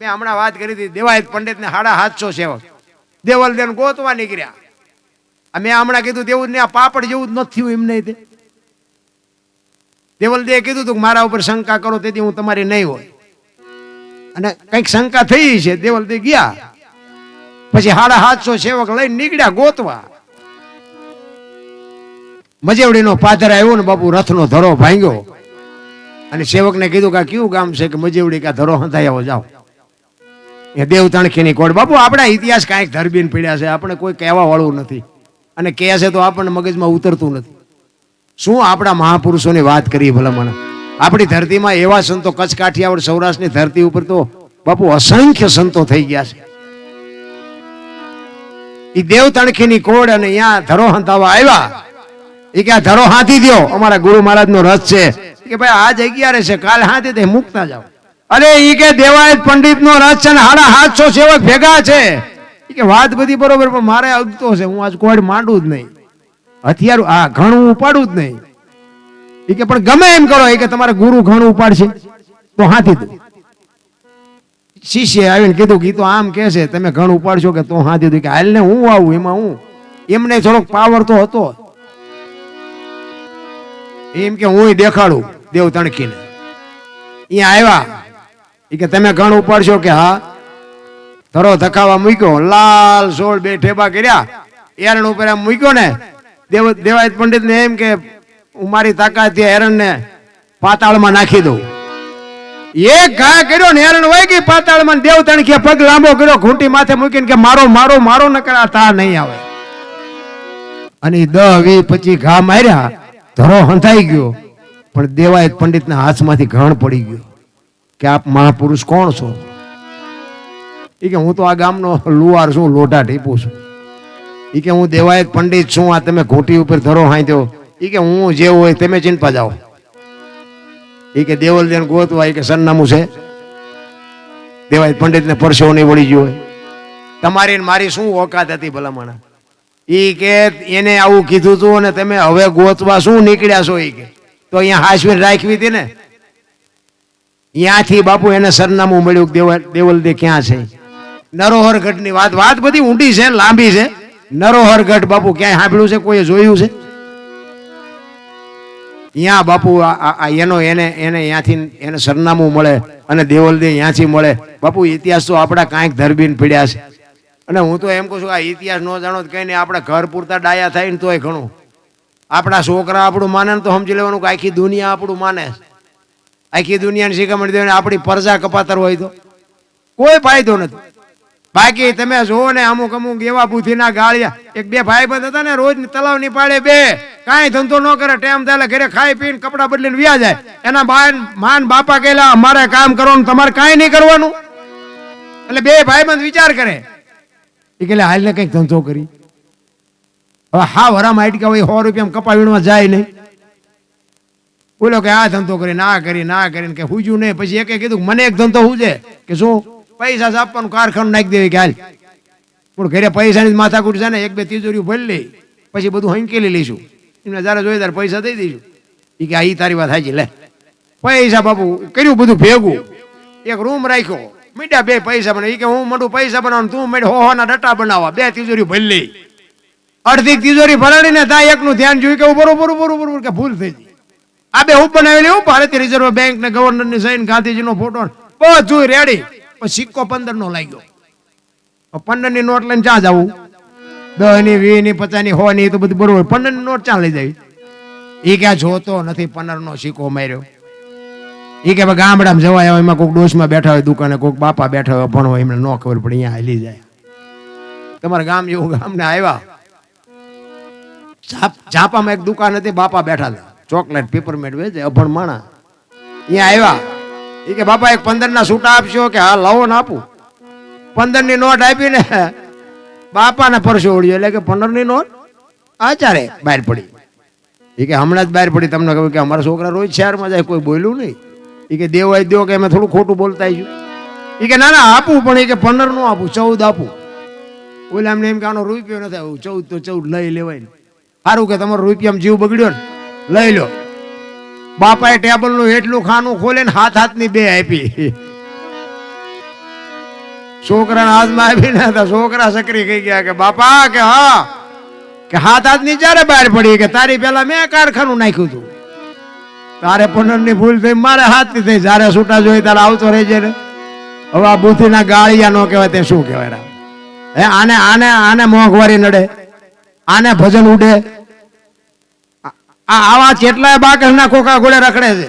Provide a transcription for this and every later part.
મેં હમણાં વાત કરી હતી, દેવાયત પંડિતને સાડા સાતસો સેવક દેવલ દેન ગોતવા નીકળ્યા. મેં હમણાં કીધું તેવું ને આ પાપડ જેવું જ નથી એમ નહીં તે. દેવલ દે કીધું તું મારા ઉપર શંકા કરો, તેથી હું તમારી નહીં હોય. અને કંઈક શંકા થઈ છે, દેવલ દે ગયા. પછી સાડા સાતસો સેવક લઈને નીકળ્યા ગોતવા. મજેવડીનો પાદર આવ્યો ને બાપુ, રથનો ધરો ભાંગ્યો. અને સેવકને કીધું કે કયું ગામ છે? કે, મજેવડી કા ધરો હંધાયો, જાઓ. એ દેવ તણખીની કોડ. બાપુ, આપણા ઇતિહાસ કાંઈક ધરબીન પીડ્યા છે. આપણે કોઈ કહેવા વાળું નથી. અને કહે છે તો આપણને મગજમાં ઉતરતું નથી. શું આપણા મહાપુરુષોની વાત કરીએ ભલામણ? આપણી ધરતીમાં એવા સંતો કચ્છ કાઠિયાવાડ સૌરાષ્ટ્રની ધરતી ઉપર તો બાપુ અસંખ્ય સંતો થઈ ગયા છે. એ દેવ તણખીની કોડ અને અહીંયા ધરો હંતાવા આવ્યા. એ કે આ ધરો હાથી દ્યો. અમારા ગુરુ મહારાજ નો રસ છે. કે ભાઈ આ જગ્યા છે. કાલ હાથી તે મૂકતા જાઓ. અરે ઈ કે દેવાયત પંડિત નો રાજ છે હાડા હાથસો સેવક ભેગા છે. કે વાત બધી બરોબર, પણ મારે આવતો છે. હું આજ કોડ માંડું જ નહીં. હથિયાર, આ ઘણું ઉપાડું જ નહીં. એ કે પણ ગમે એમ કરો એ કે તમારે ગુરુ ઘણું ઉપાડશે. તો હાથી દો. શિષ્ય આવીને કીધું કે તો આમ કે છે, તમે ઘણું ઉપાડશો કે તો હાથી દો. કે હાલ ને હું આવું, એમાં હું? એમને થોડોક પાવર તો હતો. એમ કે, હું દેખાડું, દેવ તણકીને. અહીંયા આવ્યા. ઈ કે તમે ઘણ ઉપાડશો કે હા? ધરો ધકાવા મૂક્યો, લાલ સોળ બે ઠેબા કર્યા. એરણ ઉપર આમ મૂક્યો ને, દેવ, દેવાયત પંડિત ને એમ કે, હું મારી તાકાત એરણ ને પાતાળમાં નાખી દઉં. એક ઘા કર્યો ને એરણ વહી ગઈ પાતાળમાં દેવ તણકીએ પગ લાંબો કર્યો, ઘૂંટી માથે મૂકીને કે, મારો મારો મારો ન કરા તા નહીં આવે. અને દહ વી પછી ઘા માર્યા, ધરો હંધાઈ ગયો, પણ દેવાયત પંડિતના હાથમાંથી ઘણ પડી ગયો. કે આપ મહાપુરુષ કોણ છો? એ કે હું તો આ ગામનો લુવાર છું, લોઢા ટીપું છું. એ કે હું દેવાયત પંડિત છું, આ તમે ઘોટી ઉપર ધરો હાંધ્યો. એ કે હું જે હોય તમે ચિંતા જાઓ. એ કે દેવલ દેન ગોતવા એ કે સરનામું છે. દેવાયત પંડિતને પરસેવો નહીં વળી ગયો હોય. તમારી મારી શું ઓકાત હતી ભલામણા? એ કે એને આવું કીધું તું અને તમે હવે ગોતવા શું નીકળ્યા છો એ કે? તો અહીંયા હાશવીર રાખવી હતી ને? ત્યાંથી બાપુ એને સરનામું મળ્યું દેવલ દેવલદે ક્યાં છે? નરોહર ગઢની વાત વાત બધી ઊંડી છે, લાંબી છે. નરોહર ગઢ બાપુ ક્યાંય સાંભળ્યું છે? કોઈએ જોયું છે? ત્યાં બાપુ એનો એને એને ત્યાંથી એને સરનામું મળે અને દેવલ દે ત્યાંથી મળે. બાપુ, ઇતિહાસ તો આપણા કાંઈક ધરબીન પીડ્યા છે. અને હું તો એમ કહું છું આ ઇતિહાસ ન જાણો કઈ નહીં, આપણે ઘર પૂરતા ડાયા થાય ને તોય ઘણું. આપણા છોકરા આપણું માને ને તો સમજી લેવાનું કે આખી દુનિયા આપણું માને છે. આખી દુનિયાની શિખામણ દેવાની આપણી પરજા કપાતર હોય તો. કોઈ ફાયદો નથી. બાકી તમે જુઓ ને અમુક અમુક એવા બુદ્ધિના ગાળિયા. એક બે ભાઈ બંધ હતા ને રોજ તલાવની પાડે બે. કાંઈ ધંધો ન કરે ટેમ થાય ઘરે ખાઈ પીને કપડા બદલીને વ્યા જાય. એના બાન, માન બાપા કહેલા અમારે કામ કરવાનું, તમારે કાંઈ નહીં કરવાનું. એટલે બે ભાઈ બંધ વિચાર કરે. એ કે હાલ ને કંઈક ધંધો કરી. હવે હા, વરામાં આટકા હોય, સો રૂપિયા કપા વીણવા જાય નહીં. બોલો કે આ ધંધો કરી, ના કરી, ના કરીને કે હુજ્યું નહીં. પછી એકે કીધું મને એક ધંધો હુજે. કે શું? પૈસા આપવાનું કારખાનું નાખી દેવી કે હાલ. પણ ઘરે પૈસાની માથાકૂટ છે ને, એક બે તિજોરીઓ ભરી લઈ. પછી બધું હંકેલી લઈશું. એમને જયારે જોઈએ ત્યારે પૈસા દઈ દઈશું. એ કે, આ એ તારી વાત સાચી, લે. પૈસા બાપુ, કર્યું બધું ભેગું. એક રૂમ રાખ્યો. મીઠા બે પૈસા બને કે, હું મોટું પૈસા બનાવવાનું તું મેળ હોના ના ડટા બનાવવા. બે તિજોરી ભરી લઈ. અડધી તિજોરી ભરાડીને ત્યાં એકનું ધ્યાન જોયું કે બરોબર બરોબર કે ભૂલ થઈ ગઈ. આ બે હું બનાવેલી હું? ભારતીય રિઝર્વ બેંક ને ગવર્નરની સહીન ગાંધીજીનો ફોટો બધું રેડી પણ સિક્કો પંદર નો લાગ્યો. પંદરની નોટ લઈને ચા જવું? દહની વી ની પચાસની હો ની તો બધું બરોબર. પંદરની નોટ ચા લઈ જાય? એ ક્યાં જોતો નથી પંદર નો સિક્કો માર્યો. એ કે ગામડામાં જવાય એમાં કોઈક ડોશમાં બેઠા હોય, દુકાને કોઈક બાપા બેઠા હોય ભણો એમને ન ખબર પડે, અહીંયા હાલી જાય. તમારા ગામ જેવું ગામને આવ્યા. ઝાપ- ઝાપામાં એક દુકાન હતી, બાપા બેઠા હતા. ચોકલેટ પેપરમેન્ટ વેચે, અભણ માણા અહીંયા આવ્યા. એ કે, બાપા, એક પંદર ના છૂટા આપશો કે હા, લાવો ને આપું. પંદરની નોટ આપીને બાપાને પરસો ઓળ્યો. એટલે કે પંદરની નોટ આચારે બહાર પડી. એ કે, હમણાં જ બહાર પડી. તમને કહ્યું કે અમારા છોકરા રોજ શહેરમાં જાય, કોઈ બોલ્યું નહીં. એ કે દેવાય દો કે અમે થોડું ખોટું બોલતા આવીશું એ કે, ના ના, આપું, પણ એ કે પંદરનું આપું, ચૌદ આપું. ઓલા એમને એમ કે, આનો રૂપિયો નથી આવ્યો. ચૌદ તો ચૌદ લઈ લેવાય સારું કે તમારો રૂપિયામાં જીવ બગડ્યો ને. લઈ લો. બાપાએ ટેબલનું એટલું ખાનું ખોલે ને હાથ હાથની બે આપી. છોકરાના હાથમાં આવીને હતા છોકરા સકરી કહી ગયા કે, બાપા, કે હા, કે હાથ હાથની જ્યારે બહાર પડી કે તારી પેલા મેં કારખાનું નાખ્યું હતું. તારે પુનરની ભૂલ થઈ, મારે હાથની થઈ, જ્યારે છૂટા જોઈ તારે આવતો રહેજે ને. હવે આ બુદ્ધિના ગાળિયા નો કહેવાય, તે શું કહેવાય હે, આને આને આને મોંઘવારી નડે, આને ભજન ઉડે આ આવા કેટલાય બાકરના ખોખા ગોળે રખડે છે.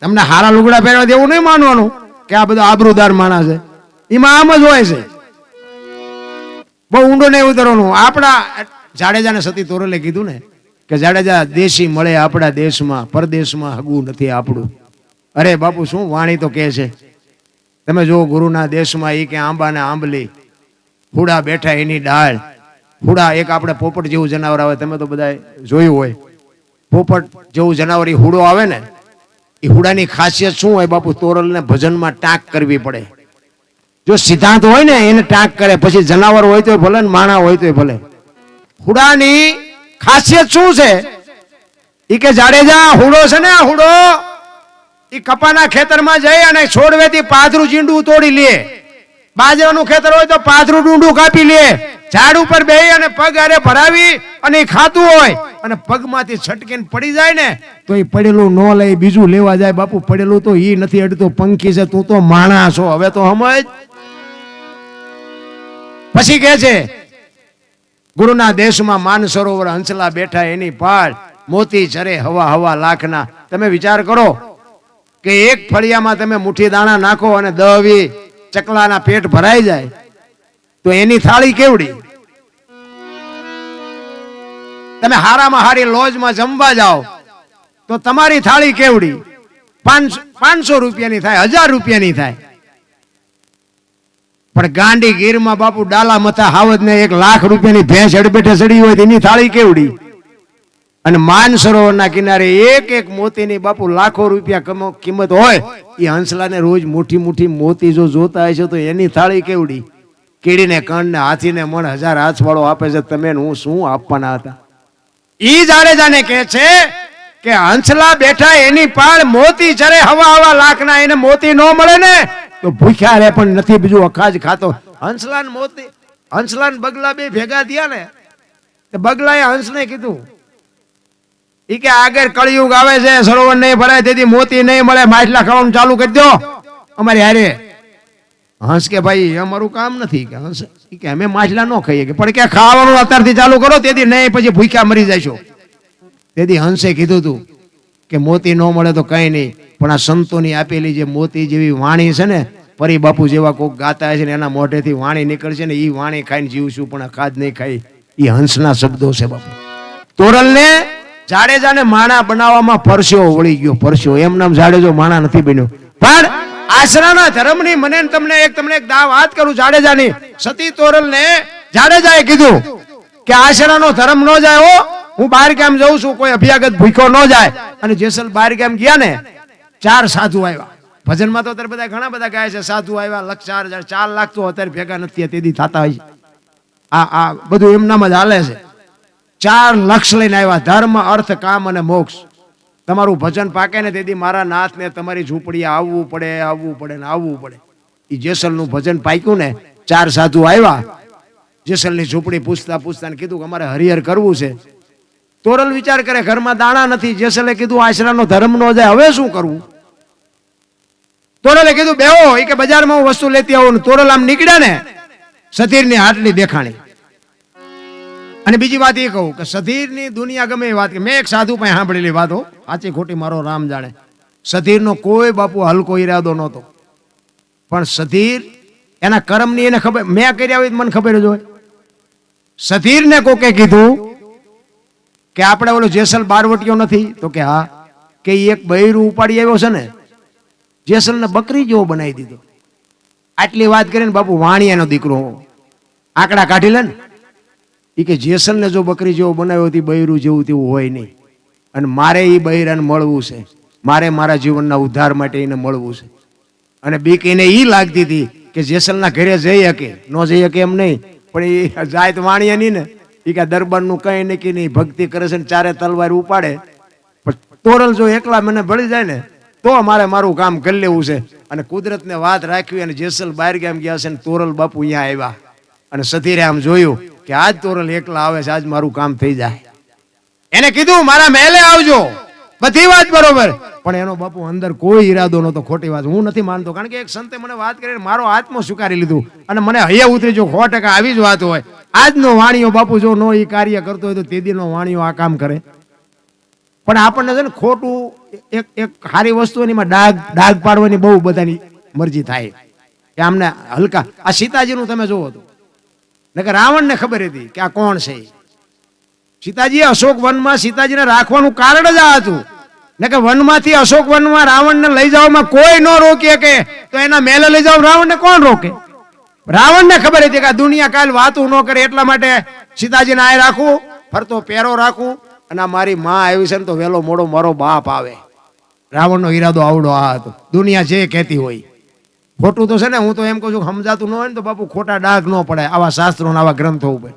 તમને હારા લુગડા પહેરવા દેવું નહીં માનવાનું કે આ બધો આબરૂદાર માણસ છે. એમાં આમ જ હોય છે. બહુ ઊંડો નહીં ઉતરવાનું. આપણા જાડેજાને સતી તોરલે કીધું ને કે જાડેજા દેશી મળે આપણા દેશમાં, પરદેશમાં હગું નથી આપણું. અરે બાપુ, શું વાણી તો કહે છે? તમે જો ગુરુના દેશમાં એ કે આંબાને આંબલી, હુડા બેઠા એની ડાળ. હુડા એક આપણે પોપટ જેવું જનાવર આવે, તમે તો બધા જોયું હોય. પોપટ જેવું જનાવર એ હુડો આવે ને એ હુડાની ખાસિયત શું હોય બાપુ? તોરલને ભજનમાં ટાંક કરવી પડે. જો સિદ્ધાંત હોય ને, એને ટાંક કરે, પછી જનાવર હોય તો ભલે ને માણા હોય તો ભલે. હુડાની ખાસિયત શું છે? એ કે જાડેજા, હુડો છે ને હુડો. એ કપાના ખેતરમાં જઈ અને છોડવેથી પાથરું ચીંડું તોડી લે. બાજરાનું ખેતર હોય તો પાથરું ડુંડું કાપી લે. ઝાડ ઉપર બે અને પગ અરે ભરાવી અને ખાતું હોય. અને પગમાંથી છટકીને પડી જાય ને, તો એ પડેલું ન લઈ બીજું લેવા જાય. બાપુ, પડેલું તો એ નથી અડતું પંખી છે, તું તો માણા છો હવે તો સમજ? પછી કે છે, ગુરુના દેશમાં માન સરોવર હંસલા બેઠા એની પાળ, મોતી ચરે હવા હવા લાખના. તમે વિચાર કરો કે એક ફળિયામાં તમે મુઠ્ઠી દાણા નાખો અને દવી ચકલાના પેટ ભરાઈ જાય, તો એની થાળી કેવડી? તમે હારામાં હારી લોજમાં જમવા જાઓ, તો તમારી થાળી કેવડી? પાંચસો પાંચસો રૂપિયાની થાય, હજાર રૂપિયાની થાય. પણ ગાંડી ગીરમાં બાપુ ડાલા મથા હાવજ ને એક લાખ રૂપિયાની ભેંસ હડબેઠે ચડી હોય એની થાળી કેવડી? અને માન સરોવરના કિનારે એક એક મોતીની બાપુ લાખો રૂપિયા કમો- કિંમત હોય, એ હંસલાને રોજ મુઠ્ઠી મુઠ્ઠી મોતી જો જોતા હશે તો એની થાળી કેવડી? કીડીને કણ ને હાથીને મણ હજાર હાથવાળો આપે છે, તમે હું શું આપવાના હતા? ઈ જાડેજાને કહે છે કે હંસલા બેઠા એની પાળ મોતી ચરે હવા હવા લાખના એને મોતી ન મળે ને, તો ભૂખ્યા રે પણ નથી બીજું અખાજ ખાતો. હંસલાન મોતી, હંસલાન બગલા બે ભેગા થયા ને બગલાએ હંસને કીધું ઈ કે આગળ કળિયુગ આવે છે, સરોવર નહીં ભરાય, તેથી મોતી નહીં મળે, માટલા ખાવાનું ચાલુ કરી દો અમારે હારે. હંસ કે ભાઈ અમારું કામ નથી કે હંસ. કે અમે માછલા ન ખાઈએ કે, પણ કે ખાવાનું અત્યારથી ચાલુ કરો, તેથી નહીં, પછી ભૂખ્યા મરી જશો તેથી હંસે કીધું તું કે મોતી ન મળે તો કઈ નહીં, પણ આ સંતોની આપેલી જે મોતી જેવી વાણી છે ને, પરી બાપુ જેવા કોક ગાતા છે ને, એના મોઢેથી વાણી નીકળશે ને એ વાણી ખાઈને જીવશું, પણ ખાદ નહીં ખાઈ. એ હંસના શબ્દો છે બાપુ. તોરલને જાડેજાને માણા બનાવવામાં પરસ્યો વળી ગયો પરસ્યો એમ નામ જાડેજો માણા નથી બન્યો. પણ આશરાના ધર્મની મને તમને એક તમને એક દા વાત કરું જાડેજાની. સતી તોરલને જાડેજાએ કીધું કે આશરાનો ધર્મ ન જાય હો. હું બહાર ગામ જઉં છું, કોઈ અભ્યાગત ભૂખ્યો ન જાય. અને જેસલ બહાર ગામ ગયા ને, ચાર સાધુ આવ્યા. ભજનમાં તો અત્યારે બધા ઘણા બધા ગાય છે, સાધુ આવ્યા લક્ષ ચાર હજાર ચાર લાખ તો અત્યારે ભેગા નથી તેથી થતા હોય આ આ બધું એમનામાં જ હાલે છે. ચાર લક્ષ લઈને આવ્યા. ધર્મ, અર્થ, કામ અને મોક્ષ. તમારું ભજન પાકે ને તેથી મારા નાથને તમારી ઝૂંપડીએ આવવું પડે આવવું પડે ને આવવું પડે. એ જેસલનું ભજન પાક્યું ને, ચાર સાધુ આવ્યા. જેસલની ઝૂંપડી પૂછતા પૂછતા ને કીધું કે અમારે હરિહર કરવું છે. તોરલ વિચાર કરે, ઘરમાં દાણા નથી. જેસલે કીધું, આશરાનો ધર્મ નો જાય હવે શું કરવું? તોરલે કીધું, બેહો. એ કે, બજારમાં હું વસ્તુ લેતી આવું તોરલ આમ નીકળ્યા ને સતીરની હાટલી દેખાણી. અને બીજી વાત એ કહું કે સધીરની દુનિયા ગમે એ વાત કે મેં એક સાધુ પાસે સાંભળેલી વાતો સાચી ખોટી મારો રામ જાણે. સધીરનો કોઈ બાપુ હલકો ઈરાદો નહોતો. પણ સધીર એના કર્મની એને ખબર, મેં કર્યા હોય મને ખબર જ હોય. સધીરને કોકે કીધું કે આપણે ઓલો જેસલ બારવટીયો નથી? તો કે હા. કે એક બૈરું ઉપાડી આવ્યો છે ને, જેસલને બકરી જેવો બનાવી દીધો. આટલી વાત કરીને બાપુ વાણિયાનો દીકરો આંકડા કાઢી લે ને. ઈ કે જેસલને જો બકરી જેવો બનાવ્યો હતી બૈરું જેવું તેવું હોય નહીં. અને મારે એ બૈરાને મળવું છે. મારે મારા જીવનના ઉદ્ધાર માટે એને મળવું છે. અને બીક એને એ લાગતી હતી કે જેસલના ઘરે જઈ શકે. ન જઈ શકે એમ નહીં. પણ એ જાય તો વાણીએ નહીં ને. એ કે દરબારનું કંઈ નહીં કે નહીં. ભક્તિ કરે છે ને ચારે તલવાર ઉપાડે. પણ તોરલ જો એકલા મને ભળી જાય ને, તો મારે મારું કામ કરી લેવું છે. અને કુદરતને વાત રાખવી અને જેસલ બહાર ગામ ગયા છે ને તોરલ બાપુ અહીંયા આવ્યા. અને સતીરે આમ જોયું કે આજ તોરલ એકલા આવે છે, આજ મારું કામ થઈ જાય. એને કીધું, મારા મહેલે આવજો. બધી વાત બરોબર. પણ એનો બાપુ અંદર કોઈ ઈરાદો નતો ખોટી વાત. હું નથી માનતો, કારણ કે એક સંતે મને વાત કરીને મારો આત્મો સ્વીકારી લીધું. અને મને હૈયા ઉતરી જો સો ટકા આવી જ વાત હોય. આજનો વાણીઓ બાપુ જો નો એ કાર્ય કરતો હોય તો તે દીનો વાણીઓ આ કામ કરે. પણ આપણને છે ને ખોટું એક એક સારી વસ્તુ એમાં ડાઘ ડાઘ પાડવાની બહુ બધાની મરજી થાય. કે આમને હલકા. આ સીતાજીનું તમે જોવો તો. નકર રાવણને ખબર હતી કે આ કોણ છે. સીતાજી અશોક વનમાં સીતાજીને રાખવાનું કારણ જ આ હતું. ને કે વનમાંથી અશોક વનમાં રાવણને લઈ જવામાં કોઈ ન રોકી કે તો એના મેલે લઈ જાવ રાવણને કોણ રોકે? રાવણને ખબર હતી કે આ દુનિયા કાલ વાતું ન કરે એટલા માટે સીતાજીને આ રાખવું ફરતો પેરો રાખવું અને મારી માં આવી છે ને તો વહેલો મોડો મારો બાપ આવે. રાવણનો ઈરાદો આવડો આ હતો. દુનિયા જે કહેતી હોય. ખોટું તો છે ને, હું તો એમ કહું છું સમજાતું ન હોય ને તો બાપુ ખોટા ડાઘ ન પડે આવા શાસ્ત્રો આવા ગ્રંથો ઉપર.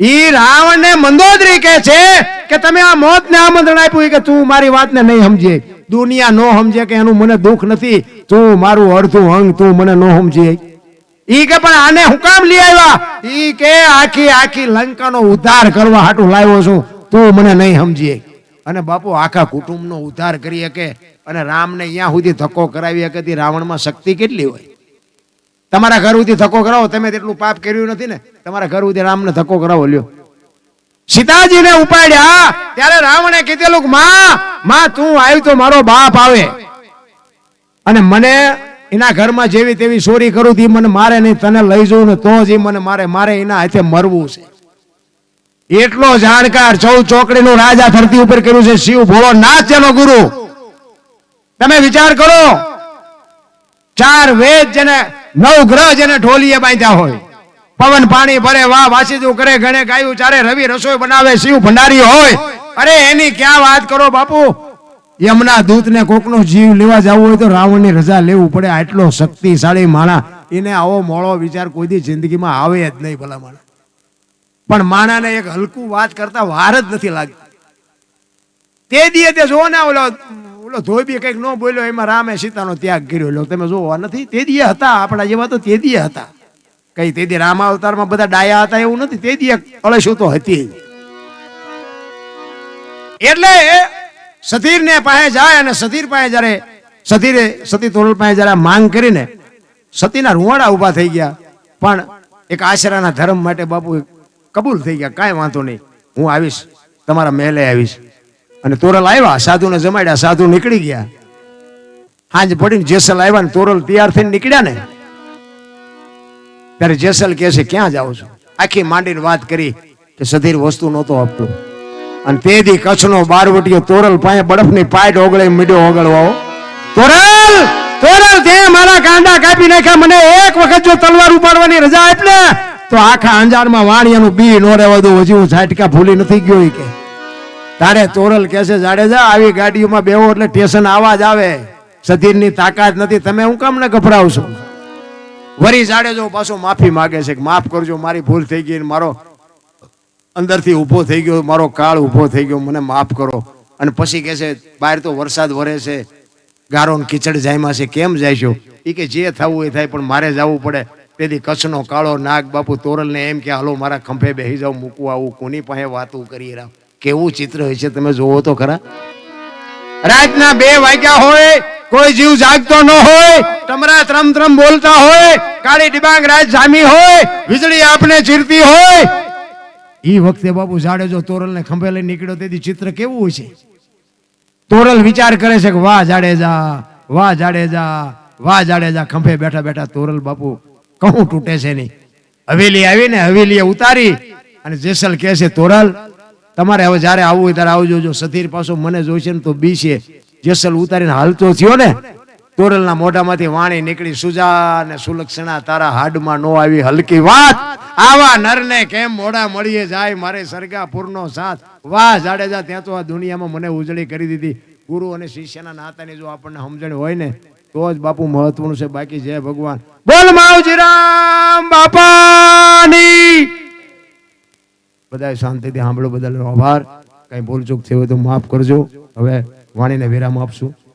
ઈ રાવણને મંદોદરી કે છે કે તમે આ મોતને આમંત્રણ આપ્યું કે તું મારી વાતને નહીં સમજે. દુનિયા નો સમજે કે એનું મને દુઃખ નથી. તું મારું અડધું અંગ તું મને નો સમજે. ઈ કે પણ આને હું કામ લઈ આવ્યા? ઈ કે આખી આખી લંકાનો ઉદ્ધાર કરવા હાટું લાવ્યો છું. તું મને નહીં સમજીએ અને બાપુ આખા કુટુંબનો ઉદ્ધાર કરી શકે. અને રામને અહીંયા સુધી ધક્કો કરાવી શકે તે રાવણમાં શક્તિ કેટલી હોય? તમારા ઘર સુધી ધક્કો કરાવો, તમે તેટલું પાપ કર્યું નથી ને. તમારા ઘર સુધી રામને ધક્કો કરાવો, લ્યો. સીતાજીને ઉપાડ્યા, ત્યારે રાવણે કીધેલું માં માં, તું આવ્યું તો મારો બાપ આવે. અને મને એના ઘરમાં જેવી તેવી ચોરી કરું તી મને મારે નહીં, તને લઈ જવું ને તો જ મને મારે મારે એના હાથે મરવું છે. એટલો જાણકાર, ચૌદ ચોકડીનું રાજા ધરતી ઉપર કર્યું છે, શિવ ભોળો નાથ જેનો ગુરુ. તમે વિચાર કરો. ચાર વેદ જેને નવ ગ્રહ જેને ઢોલીએ બાંધ્યા હોય. પવન પાણી ભરે, વાહ, વાસીદું કરે, ગણે, ગાયું ચારે, રવિ રસોઈ બનાવે, શિવ ભંડારી હોય. અરે, એની ક્યાં વાત કરો બાપુ? યમના દૂતને કોકનો જીવ લેવા જવું હોય તો રાવણની રજા લેવું પડે. આટલો શક્તિશાળી માણા. એને આવો મોળો વિચાર કોઈ દી જિંદગીમાં આવે જ નહીં ભલા માણા પણ માણાને એક હલકું વાત કરતા વાર જ નથી લાગતી. તે દીએ તે જોવો ને ઓલો ઓલો ધોબી કંઈક ન બોલ્યો, એમાં રામે સીતાનો ત્યાગ કર્યો. એટલે તમે જોવા નથી, તે દીએ હતા, આપણા જેવા તો તે દીએ હતા. કઈ તે દી રામા અવતારમાં બધા ડાયા હતા એવું નથી, તે દીએ અળસુ તો હતી. એટલે સતીરને પાસે જાય અને સતીર પાસે જ્યારે સતીરે સતી તોરલ પાસે જ્યારે માંગ કરીને સતીના રૂવાડા ઊભા થઈ ગયા. પણ એક આશરાના ધર્મ માટે બાપુ કબૂલ થઈ ગયા, કાંઈ વાંધો નહીં. હું આવીશ, તમારા મહેલે આવીશ. અને તોરલ આવ્યા, સાધુને જમાડ્યા, સાધુ નીકળી ગયા. હાંજ પડીને જેસલ આવ્યા ને તોરલ તૈયાર થઈને નીકળ્યા ને, ત્યારે જેસલ કહે છે, ક્યાં જાઓ છો? આખી માંડીને વાત કરી કે સધીર વસ્તુ નહોતો આપતો. અને તે દી કચ્છનો બારવટીયો તોરલ પાસે બરફની પાય ઓગળે મીડ્યો ઓગળવાઓ. તોરલ! તોરલ, તે મારા કાંડા કાપી નાખ્યા. મને એક વખત જો તલવાર ઉપાડવાની રજા આપ ને તો આખા અંજારમાં વાણિયાનું બી નો રહેવા દઉં હજી હું ઝાટકા ભૂલી નથી ગયો કે. તારે તોરલ કે છે જાડેજા આવી ગાડીઓમાં બેવો એટલે સ્ટેશન આવાજ આવે. સધીરની તાકાત નથી. તમે હું કામ ને ગભરાવશો? વરી જાડેજો પાછો માફી માગે છે કે, માફ કરજો, મારી ભૂલ થઈ ગઈ મારો અંદરથી ઊભો થઈ ગયો, મારો કાળ ઊભો થઈ ગયો, મને માફ કરો. અને પછી કહે છે, બહાર તો વરસાદ વરે છે, ગારો કીચડ જાયમાં છે, કેમ જાય છો એ કે, જે થવું એ થાય, પણ મારે જવું પડે. તેથી કચ્છનો કાળો નાગ બાપુ તોરલને એમ કે, હાલો, મારા ખંભે બેસી જાવ મૂકવા આવું, કોની પાસે વાતું કરી રહ્યા કેવું ચિત્ર હોય છે તમે જોવો તો ખરા? રાતના બે વાગ્યા હોય કોઈ જીવ જાગતો ન હોય તમરા ત્રમ ત્રમ બોલતા હોય કાળી ડિબાંગ રાત જામી હોય વીજળી આપને ચીરતી હોય. એ વખતે બાપુ જાડેજો તોરલ ને ખંભે લઈ નીકળ્યો તેથી ચિત્ર કેવું હોય છે? તોરલ વિચાર કરે છે કે વાહ જાડેજા વાહ જાડેજા વાહ જાડેજા ખંભે બેઠા બેઠા તોરલ બાપુ કહું તૂટે છે નહીં. હવેલી આવીને હવેલીએ ઉતારી અને જેસલ કહે છે તોરલ તમારે હવે જ્યારે આવવું હોય ત્યારે આવજો. જો સધીર પાછો મને જોઈશે ને તો બી છે. જેસલ ઉતારીને હાલતો થયો ને, તોરલના મોઢામાંથી વાણી નીકળી, સુજા ને સુલક્ષણા તારા હાડમાં નો આવી હલકી વાત. આવા નરને કેમ મોઢા મળીએ જાય? મારે સરગાપુરનો સાથ. વાહ જાડેજા ત્યાં તો આ દુનિયામાં મને ઉજળી કરી દીધી. ગુરુ અને શિષ્યના નાતાની જો આપણને સમજણ હોય ને, તો જ બાપુ મહત્વનું છે. બાકી જય ભગવાન. બોલ માવજીરામ બાપાની બધા શાંતિથી સાંભળો બદલ આભાર. કઈ ભૂલચૂક હોય તો માફ કરજો. હવે વાણીને વિરામ આપશું.